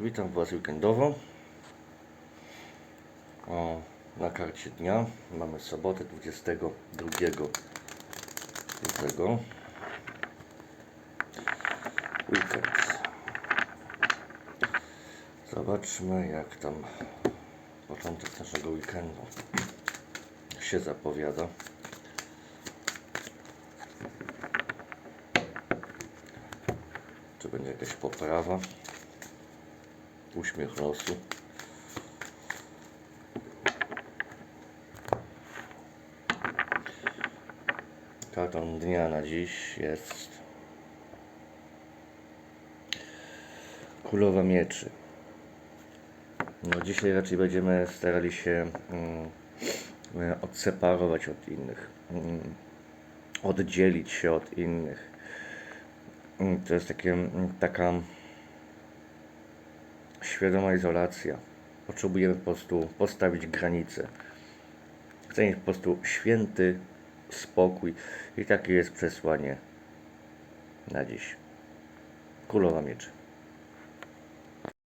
Witam Was weekendowo. O, na karcie dnia mamy sobotę 22 lutego. Weekend. Zobaczmy jak tam początek naszego weekendu się zapowiada. Czy będzie jakaś poprawa? Uśmiech losu. Kartą dnia na dziś jest Królowa Mieczy. No dzisiaj raczej będziemy starali się mm, e, odseparować od innych, mm, oddzielić się od innych. Mm, To jest takie, taka świadoma izolacja. Potrzebujemy po prostu postawić granice. Chcę mieć po prostu święty spokój i takie jest przesłanie na dziś. Królowa Mieczy.